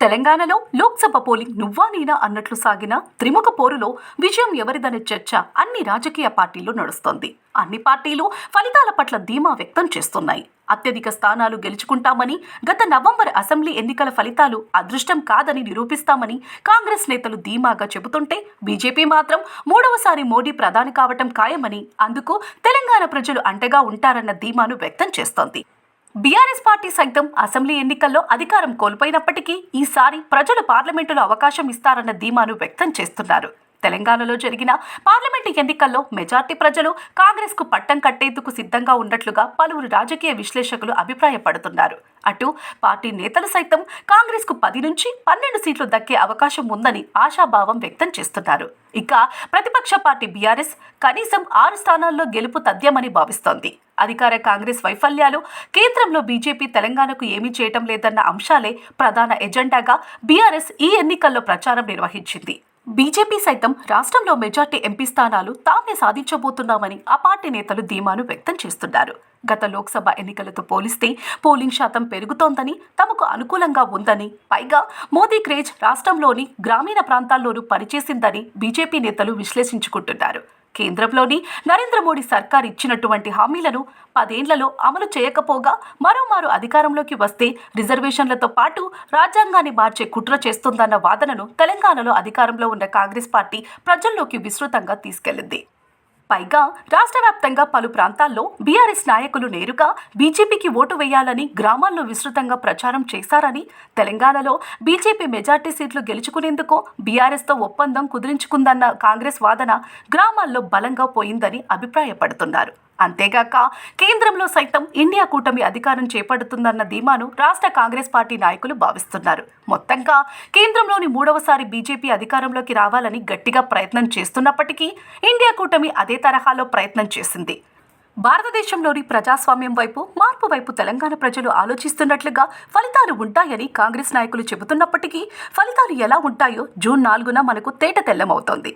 తెలంగాణలో లోక్సభ పోలింగ్ నువ్వా నేనా అన్నట్లు సాగిన త్రిముఖ పోరులో విజయం ఎవరిదనే చర్చ అన్ని రాజకీయ పార్టీల్లో నడుస్తోంది. అన్ని పార్టీలు ఫలితాల పట్ల ధీమా వ్యక్తం చేస్తున్నాయి. అత్యధిక స్థానాలు గెలుచుకుంటామని గత నవంబర్ అసెంబ్లీ ఎన్నికల ఫలితాలు అదృష్టం కాదని నిరూపిస్తామని కాంగ్రెస్ నేతలు ధీమాగా చెబుతుంటే బీజేపీ మాత్రం మూడవసారి మోడీ ప్రధాని కావటం ఖాయమని అందుకు తెలంగాణ ప్రజలు అంటగా ఉంటారన్న ధీమాను వ్యక్తం చేస్తోంది. బీఆర్ఎస్ పార్టీ సైతం అసెంబ్లీ ఎన్నికల్లో అధికారం కోల్పోయినప్పటికీ ఈసారి ప్రజలు పార్లమెంటులో అవకాశం ఇస్తారన్న ధీమాను వ్యక్తం చేస్తున్నారు. తెలంగాణలో జరిగిన పార్లమెంటు ఎన్నికల్లో మెజార్టీ ప్రజలు కాంగ్రెస్కు పట్టం కట్టేందుకు సిద్ధంగా ఉన్నట్లుగా పలువురు రాజకీయ విశ్లేషకులు అభిప్రాయపడుతున్నారు. అటు పార్టీ నేతలు సైతం కాంగ్రెస్కు పది నుంచి పన్నెండు సీట్లు దక్కే అవకాశం ఉందని ఆశాభావం వ్యక్తం చేస్తున్నారు. ఇక ప్రతిపక్ష పార్టీ బీఆర్ఎస్ కనీసం ఆరు స్థానాల్లో గెలుపు తథ్యమని భావిస్తోంది. అధికార కాంగ్రెస్ వైఫల్యాలు కేంద్రంలో బీజేపీ తెలంగాణకు ఏమీ చేయటం లేదన్న అంశాలే ప్రధాన ఎజెండాగా బీఆర్ఎస్ ఈ ఎన్నికల్లో ప్రచారం నిర్వహించింది. బీజేపీ సైతం రాష్ట్రంలో మెజార్టీ ఎంపీ స్థానాలు తామే సాధించబోతున్నామని ఆ పార్టీ నేతలు ధీమాను వ్యక్తం చేస్తున్నారు. గత లోక్సభ ఎన్నికలతో పోలిస్తే పోలింగ్ శాతం పెరుగుతోందని తమకు అనుకూలంగా ఉందని పైగా మోదీ క్రేజ్ రాష్ట్రంలోని గ్రామీణ ప్రాంతాల్లోనూ పనిచేసిందని బీజేపీ నేతలు విశ్లేషించుకుంటున్నారు. కేంద్రంలోని నరేంద్ర మోడీ సర్కార్ ఇచ్చినటువంటి హామీలను పదేండ్లలో అమలు చేయకపోగా మరోమారు అధికారంలోకి వస్తే రిజర్వేషన్లతో పాటు రాజ్యాంగాన్ని మార్చే కుట్ర చేస్తుందన్న వాదనను తెలంగాణలో అధికారంలో ఉన్న కాంగ్రెస్ పార్టీ ప్రజల్లోకి విస్తృతంగా తీసుకెళ్ళింది పైగా రాష్ట్ర వ్యాప్తంగా పలు ప్రాంతాల్లో బీఆర్ఎస్ నాయకులు నేరుగా బీజేపీకి ఓటు వేయాలని గ్రామాల్లో విస్తృతంగా ప్రచారం చేశారని తెలంగాణలో బీజేపీ మెజార్టీ సీట్లు గెలుచుకునేందుకు బీఆర్ఎస్తో ఒప్పందం కుదిరించుకుందన్న కాంగ్రెస్ వాదన గ్రామాల్లో బలంగా పోయిందని అభిప్రాయపడుతున్నారు. అంతేగాక కేంద్రంలో సైతం ఇండియా కూటమి అధికారం చేపడుతుందన్న ధీమాను రాష్ట్ర కాంగ్రెస్ పార్టీ నాయకులు భావిస్తున్నారు. మొత్తంగా కేంద్రంలోని మూడవసారి బీజేపీ అధికారంలోకి రావాలని గట్టిగా ప్రయత్నం చేస్తున్నప్పటికీ ఇండియా కూటమి అదే తరహాలో ప్రయత్నం చేసింది. భారతదేశంలోని ప్రజాస్వామ్యం వైపు మార్పు వైపు తెలంగాణ ప్రజలు ఆలోచిస్తున్నట్లుగా ఫలితాలు ఉంటాయని కాంగ్రెస్ నాయకులు చెబుతున్నప్పటికీ ఫలితాలు ఎలా ఉంటాయో జూన్ నాలుగున మనకు తేట తెల్లమవుతోంది.